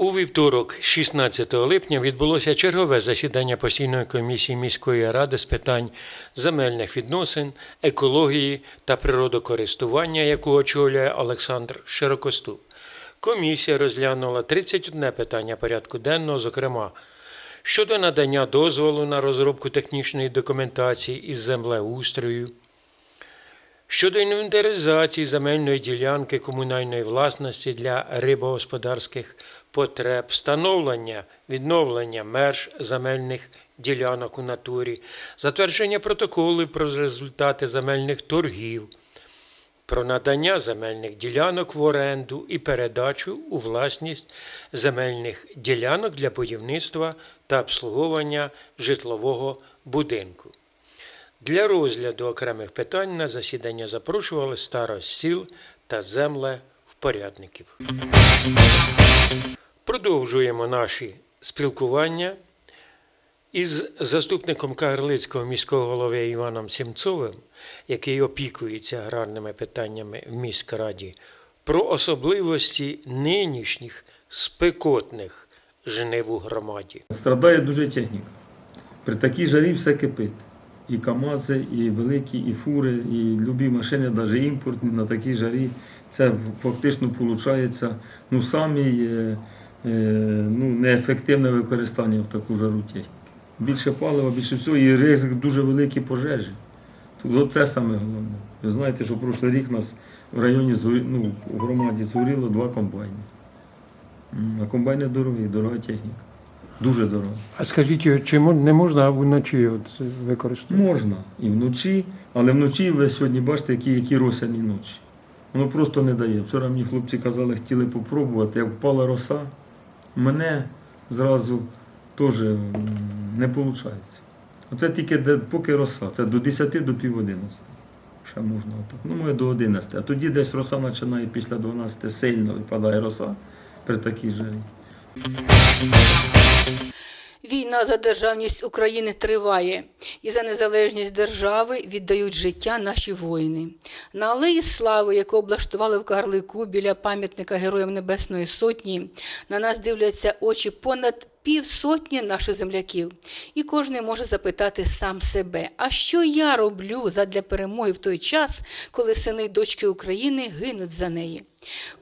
У вівторок, 16 липня, відбулося чергове засідання постійної комісії міської ради з питань земельних відносин, екології та природокористування, яку очолює Олександр Широкоступ. Комісія розглянула 31 питання порядку денного, зокрема щодо надання дозволу на розробку технічної документації із землеустрою, щодо інвентаризації земельної ділянки комунальної власності для рибогосподарських потреб, встановлення, відновлення меж земельних ділянок у натурі, затвердження протоколів про результати земельних торгів, про надання земельних ділянок в оренду і передачу у власність земельних ділянок для будівництва та обслуговування житлового будинку. Для розгляду окремих питань на засідання запрошували старост сіл та землевпорядників. Продовжуємо наші спілкування із заступником Кагарлицького міського голови Іваном Сімцовим, який опікується аграрними питаннями в міськраді, про особливості нинішніх спекотних жнив у громаді. Страдає дуже техніка. При такій жарі все кипить. І КАМАЗи, і великі, і фури, і любі машини, навіть імпортні на такій жарі. Це фактично виходить ну, самі е, ну, неефективне використання в таку жару техніки. Більше палива, більше всього, і ризик дуже великі пожежі. Тут це саме головне. Ви знаєте, що прошлий рік нас в районі ну, в громаді згоріло два комбайни. А комбайни дорогі, дорога техніка. Дуже дорога. А скажіть, чи мо- не можна вночі от використовувати? Можна і вночі, але вночі ви сьогодні бачите, які, які росяні ночі. Воно просто не дає. Вчора мені хлопці казали, хотіли попробувати, як впала роса, мене зразу теж не виходить. Оце тільки де, поки роса, це до 10 до пів 11. Ще можна отак. Ну, може до 11. А тоді десь роса починає після 12 сильно випадає роса при такій жарі. Війна за державність України триває, і за незалежність держави віддають життя наші воїни. На алеї слави, яку облаштували в Карлику біля пам'ятника Героям Небесної Сотні, на нас дивляться очі понад півсотні наших земляків. І кожен може запитати сам себе: а що я роблю задля перемоги в той час, коли сини й дочки України гинуть за неї?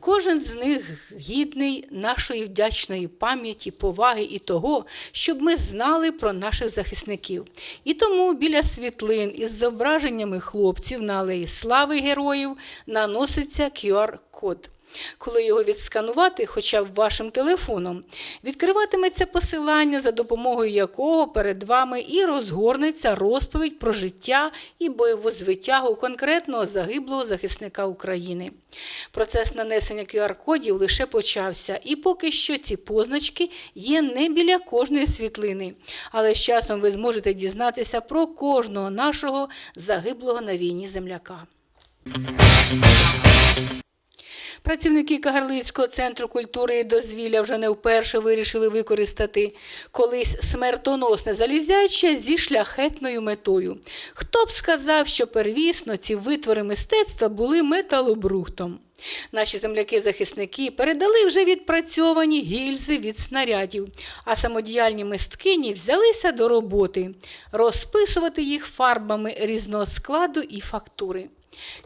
Кожен з них гідний нашої вдячної пам'яті, поваги і того, щоб ми знали про наших захисників. І тому біля світлин із зображеннями хлопців на алеї слави героїв наноситься QR-код. Коли його відсканувати, хоча б вашим телефоном, відкриватиметься посилання, за допомогою якого перед вами і розгорнеться розповідь про життя і бойову звитягу конкретного загиблого захисника України. Процес нанесення QR-кодів лише почався, і поки що ці позначки є не біля кожної світлини. Але з часом ви зможете дізнатися про кожного нашого загиблого на війні земляка. Працівники Кагарлицького центру культури і дозвілля вже не вперше вирішили використати колись смертоносне залізяче зі шляхетною метою. Хто б сказав, що первісно ці витвори мистецтва були металобрухтом? Наші земляки-захисники передали вже відпрацьовані гільзи від снарядів, а самодіяльні мисткині взялися до роботи розписувати їх фарбами різного складу і фактури.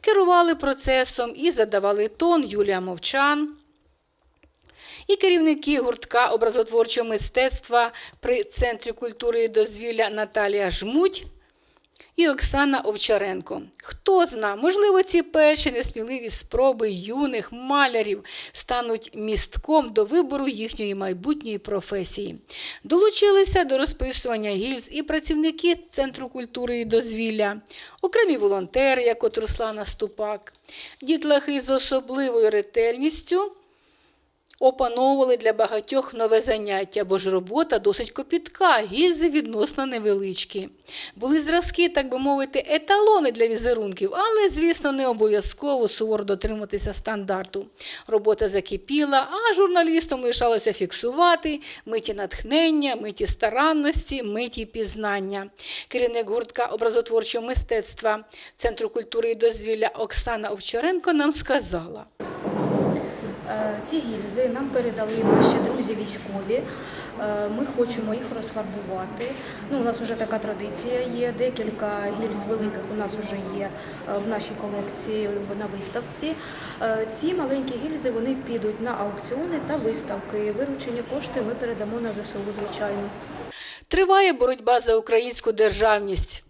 Керували процесом і задавали тон Юлія Мовчан. І керівники гуртка образотворчого мистецтва при Центрі культури і дозвілля Наталія Жмуть і Оксана Овчаренко. Хто зна, можливо, ці перші несміливі спроби юних малярів стануть містком до вибору їхньої майбутньої професії. Долучилися до розписування гільз і працівники Центру культури і дозвілля, окремі волонтери, як от Руслана Ступак, дітлахи з особливою ретельністю опановували для багатьох нове заняття, бо ж робота досить копітка, гільзи відносно невеличкі. Були зразки, так би мовити, еталони для візерунків, але, звісно, не обов'язково суворо дотримуватися стандарту. Робота закипіла, а журналістам лишалося фіксувати миті натхнення, миті старанності, миті пізнання. Керівник гуртка образотворчого мистецтва Центру культури і дозвілля Оксана Овчаренко нам сказала. Ці гільзи нам передали наші друзі військові. Е, Ми хочемо їх розфарбувати. Ну, у нас вже така традиція є. Декілька гільз великих у нас вже є е, в нашій колекції на виставці. Е, Ці маленькі гільзи вони підуть на аукціони та виставки. Виручені кошти ми передамо на ЗСУ, звичайно. Триває боротьба за українську державність.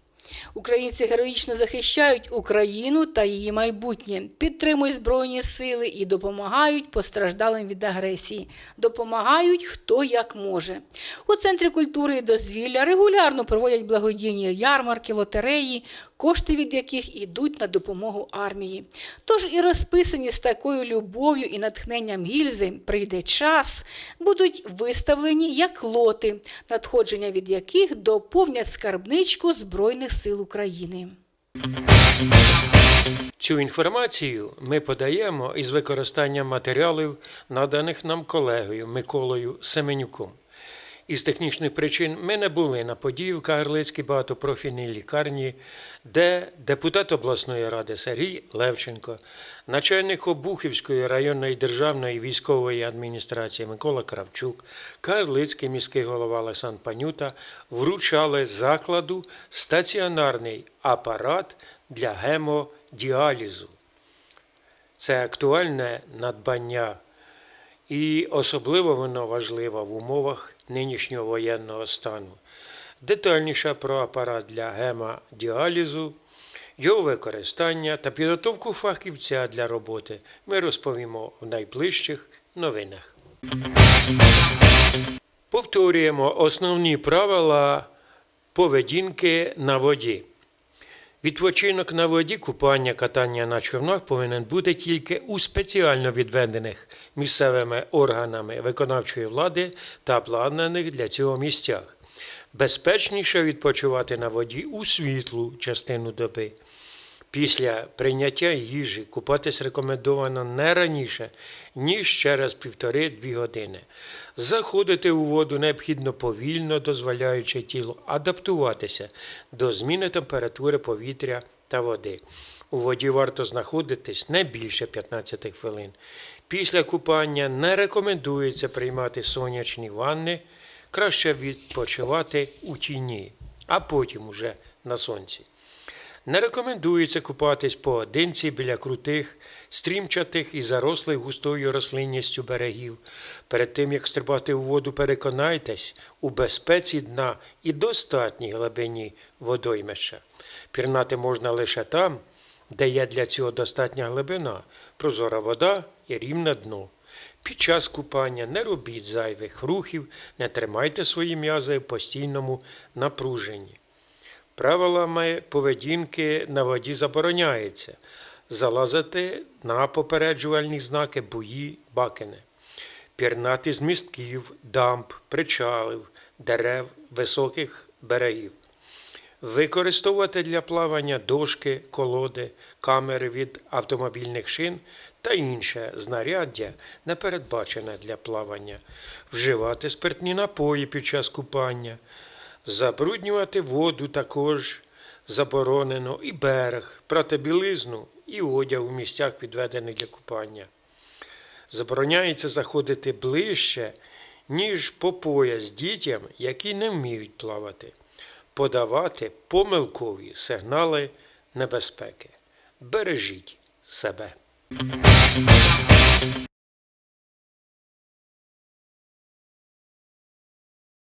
Українці героїчно захищають Україну та її майбутнє, підтримують збройні сили і допомагають постраждалим від агресії. Допомагають хто як може. У центрі культури і дозвілля регулярно проводять благодійні ярмарки, лотереї, кошти від яких ідуть на допомогу армії. Тож і розписані з такою любов'ю і натхненням гільзи прийде час, будуть виставлені як лоти, надходження від яких доповнять скарбничку Збройних сил України. Цю інформацію ми подаємо із використанням матеріалів, наданих нам колегою Миколою Семенюком. Із технічних причин ми не були на події в Кагарлицькій багатопрофільній лікарні, де депутат обласної ради Сергій Левченко, начальник Обухівської районної державної військової адміністрації Микола Кравчук, Кагарлицький міський голова Олександр Панюта вручали закладу стаціонарний апарат для гемодіалізу. Це актуальне надбання, і особливо воно важливо в умовах нинішнього воєнного стану. Детальніше про апарат для гемодіалізу, його використання та підготовку фахівця для роботи ми розповімо в найближчих новинах. Повторюємо основні правила поведінки на воді. Відпочинок на воді, купання, катання на човнах повинен бути тільки у спеціально відведених місцевими органами виконавчої влади та планених для цього місцях. Безпечніше відпочивати на воді у світлу частину доби. Після прийняття їжі купатись рекомендовано не раніше, ніж через півтори-дві години. Заходити у воду необхідно повільно, дозволяючи тілу адаптуватися до зміни температури повітря та води. У воді варто знаходитись не більше 15 хвилин. Після купання не рекомендується приймати сонячні ванни, краще відпочивати у тіні, а потім уже на сонці. Не рекомендується купатись поодинці біля крутих, стрімчатих і зарослих густою рослинністю берегів. Перед тим, як стрибати у воду, переконайтесь у безпеці дна і достатній глибині водоймища. Пірнати можна лише там, де є для цього достатня глибина, прозора вода і рівне дно. Під час купання не робіть зайвих рухів, не тримайте свої м'язи в постійному напруженні. Правилами поведінки на воді забороняється залазити на попереджувальні знаки буї, бакини, пірнати з містків, дамб, причалів, дерев, високих берегів, використовувати для плавання дошки, колоди, камери від автомобільних шин та інше знаряддя, не передбачене для плавання, вживати спиртні напої під час купання. Забруднювати воду також заборонено і берег, прати білизну і одяг у місцях, відведених для купання. Забороняється заходити ближче, ніж по пояс дітям, які не вміють плавати, подавати помилкові сигнали небезпеки. Бережіть себе.